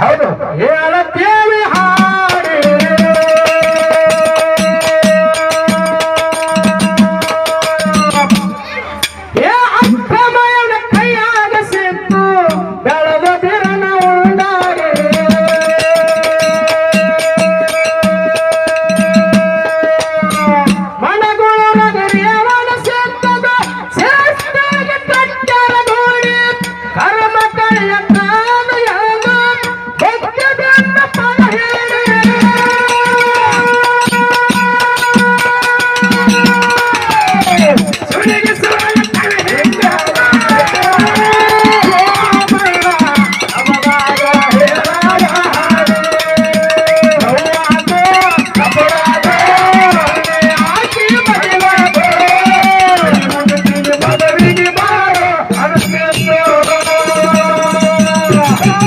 ಹೌದು. ಏ ಅಳಕ್ಕ niggas